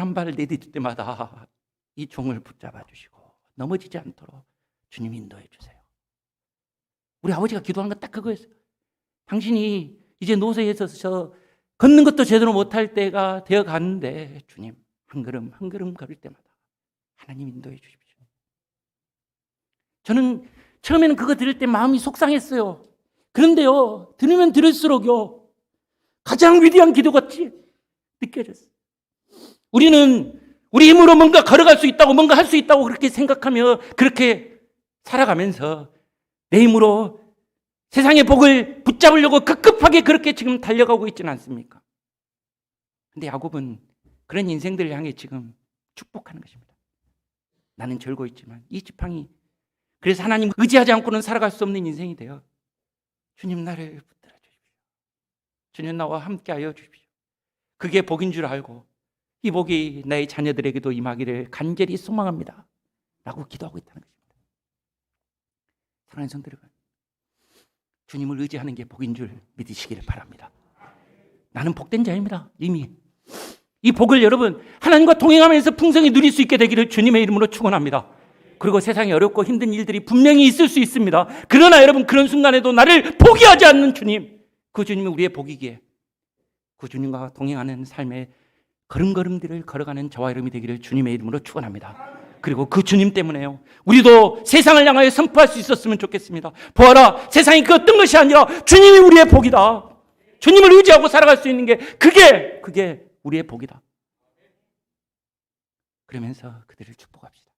발 한 발 내딛을 때마다 이 종을 붙잡아 주시고 넘어지지 않도록 주님 인도해 주세요. 우리 아버지가 기도한 건 딱 그거였어요. 당신이 이제 노쇠에 서서 걷는 것도 제대로 못할 때가 되어 가는데 주님 한 걸음 한 걸음 걸을 때마다 하나님 인도해 주십시오. 저는 처음에는 그거 들을 때 마음이 속상했어요. 그런데요, 들으면 들을수록요, 가장 위대한 기도 같이 느껴졌어요. 우리는 우리 힘으로 뭔가 걸어갈 수 있다고, 뭔가 할 수 있다고 그렇게 생각하며 그렇게 살아가면서 내 힘으로 세상의 복을 붙잡으려고 급급하게 그렇게 지금 달려가고 있지는 않습니까? 근데 야곱은 그런 인생들을 향해 지금 축복하는 것입니다. 나는 절고 있지만 이 지팡이 그래서 하나님 의지하지 않고는 살아갈 수 없는 인생이 돼요. 주님 나를 붙들어 주십시오. 주님 나와 함께하여 주십시오. 그게 복인 줄 알고 이 복이 나의 자녀들에게도 임하기를 간절히 소망합니다. 라고 기도하고 있다는 것입니다. 사랑하는 성도 여러분, 주님을 의지하는 게 복인 줄 믿으시기를 바랍니다. 나는 복된 자입니다. 이미 이 복을 여러분 하나님과 동행하면서 풍성히 누릴 수 있게 되기를 주님의 이름으로 축원합니다. 그리고 세상에 어렵고 힘든 일들이 분명히 있을 수 있습니다. 그러나 여러분 그런 순간에도 나를 포기하지 않는 주님, 그 주님이 우리의 복이기에 그 주님과 동행하는 삶의 걸음걸음들을 걸어가는 저와 여러분이 되기를 주님의 이름으로 축원합니다. 그리고 그 주님 때문에요. 우리도 세상을 향하여 선포할 수 있었으면 좋겠습니다. 보아라, 세상이 그 어떤 것이 아니라 주님이 우리의 복이다. 주님을 의지하고 살아갈 수 있는 게 그게 그게 우리의 복이다. 그러면서 그들을 축복합시다.